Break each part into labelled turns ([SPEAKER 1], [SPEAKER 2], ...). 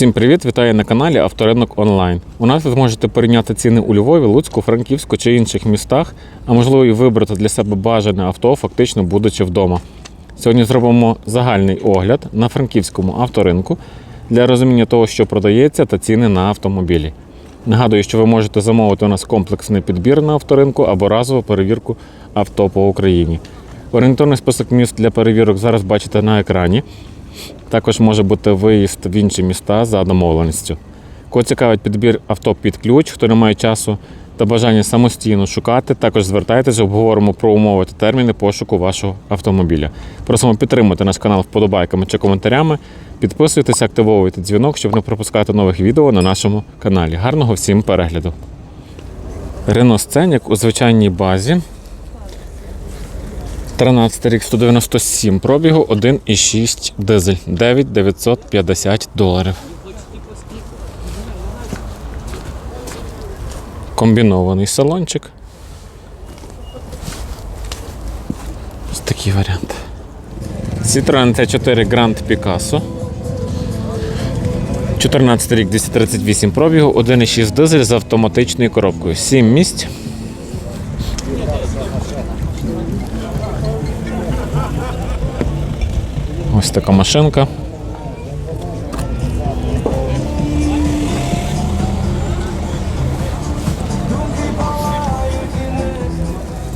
[SPEAKER 1] Усім привіт! Вітаю на каналі Авторинок Онлайн. У нас ви зможете порівняти ціни у Львові, Луцьку, Франківську чи інших містах, а можливо і вибрати для себе бажане авто, фактично будучи вдома. Сьогодні зробимо загальний огляд на франківському авторинку для розуміння того, що продається, та ціни на автомобілі. Нагадую, що ви можете замовити у нас комплексний підбір на авторинку або разову перевірку авто по Україні. Орієнтовний список міст для перевірок зараз бачите на екрані. Також може бути виїзд в інші міста за домовленістю. Кого цікавить підбір авто під ключ, хто не має часу та бажання самостійно шукати, також звертайтеся, обговоримо про умови та терміни пошуку вашого автомобіля. Просимо підтримати наш канал вподобайками чи коментарями. Підписуйтесь, активовуйте дзвінок, щоб не пропускати нових відео на нашому каналі. Гарного всім перегляду! Рено Сценік у звичайній базі 13 рік 197 пробігу, 1,6 дизель, 9950 доларів. Комбінований салончик. Ось такий варіант. Citroen C4 Grand Picasso. 14 рік 238 пробігу, 1,6 дизель з автоматичною коробкою. 7 місць. Ось така машинка.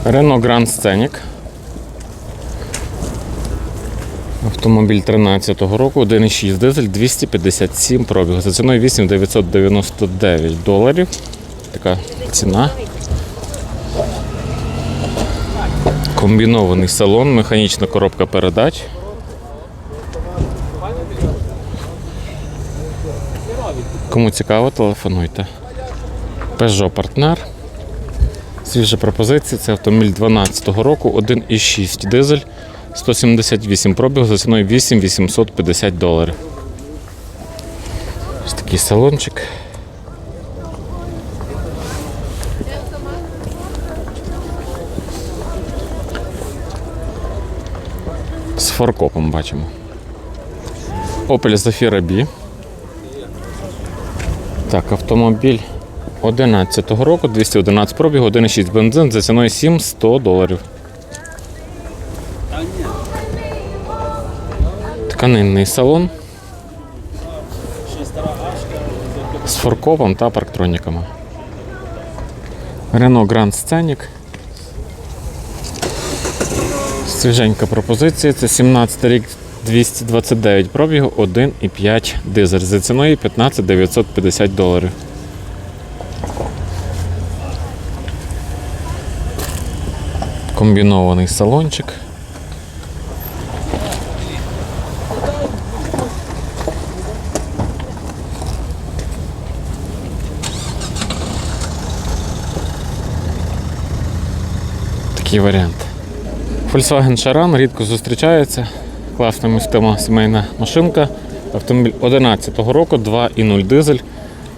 [SPEAKER 1] Renault Grand Scenic. Автомобіль 13-го року, 1,6 дизель, 257 пробіг. За ціною 8999 доларів. Така ціна. Комбінований салон, механічна коробка передач. Кому цікаво, телефонуйте. Peugeot партнер. Свіжа пропозиція. Це автомобіль 12-го року, 1,6 дизель, 178 пробіг за ціною 8850 доларів. Ось такий салончик. З форкопом бачимо. Opel Zafira B. Так, автомобіль 11-го року, 211 пробігу, 1,6 бензин за ціною 700 доларів. Тканинний салон з форкопом та парктроніками. Renault Grand Scenic. Свіженька пропозиція. Це 17 рік 229 пробігу, 1,5 дизель за ціною 15 950 доларів. Комбінований салончик. Такий варіант. Volkswagen Charan рідко зустрічається. Класна містима сімейна машинка. Автомобіль 11-го року, 2,0 дизель,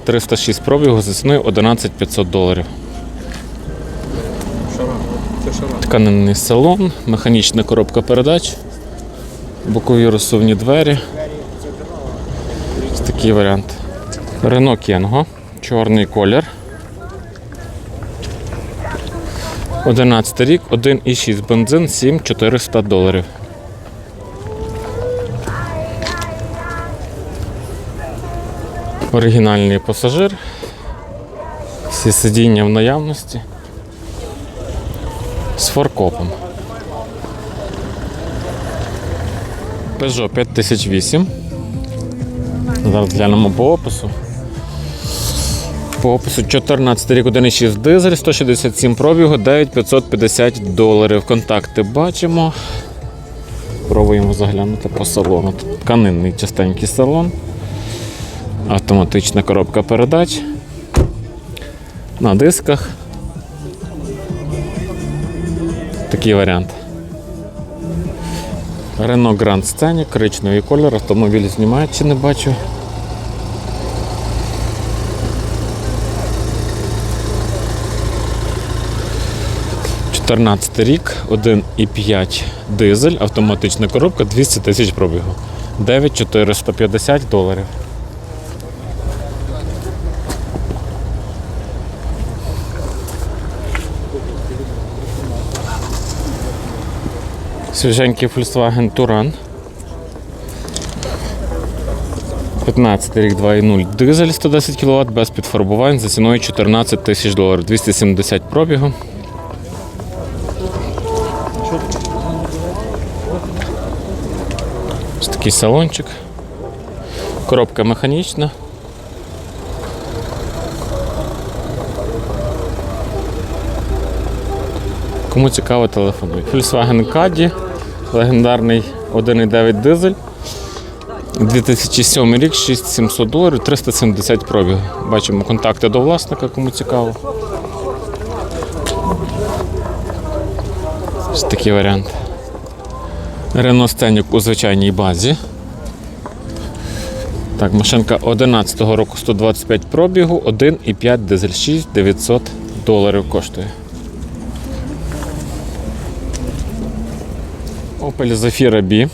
[SPEAKER 1] 306 пробігу за ціною 11 500 доларів. Тканинний салон, механічна коробка передач, бокові розсувні двері. Ось такий варіант. Renault Kengo, чорний колір. 11 рік, 1,6 бензин, 7400 доларів. Оригінальний пасажир. Всі сидіння в наявності. З форкопом. Peugeot 5008. Зараз глянемо по опису. По опису 14 рік 1,6 дизель, 167 пробігу, 9550 доларів. Контакти бачимо. Пробуємо заглянути по салону. Тканинний частенький салон. Автоматична коробка передач. На дисках. Такий варіант. Renault Grand Scenic, коричневий колір, автомобіль чи не бачу. Чотирнадцятий рік, 1,5 дизель, автоматична коробка, 200 тисяч пробігу. 9450 доларів. Свіженький Volkswagen Touran. 15 рік 2.0 дизель 110 кВт без підфарбувань за ціною 14 тисяч доларів, 270 пробігу. Ось такий салончик. Коробка механічна. Кому цікаво, телефонуй. Volkswagen Caddy, легендарний 1.9 дизель. 2007 рік, 6700 доларів, 370 пробіг. Бачимо контакти до власника, кому цікаво. Ось такий варіант. Renault Scenic у звичайній базі. Так, машинка 11-го року 125 пробігу, 1,5 дизель 6 900 доларів коштує. Opel Zafira B.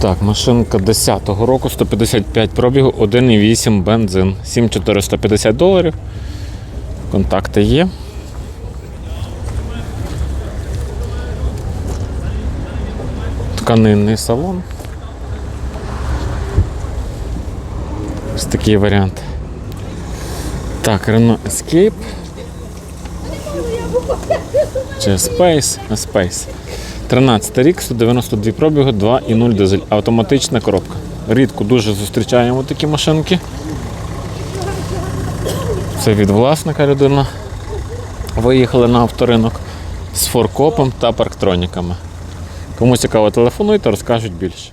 [SPEAKER 1] Так, машинка 10-го року, 155 пробігу, 1,8 бензин, 7450 доларів. Контакти є. Тканинний салон. Ось такий варіант. Так, Renault Escape. Чи Space? Space. 13 рік, 192 пробігу, 2,0 дизель. Автоматична коробка. Рідко дуже зустрічаємо такі машинки. Це від власника людина. Виїхали на авторинок з форкопом та парктроніками. Кому цікаво, телефонуйте, розкажуть більше.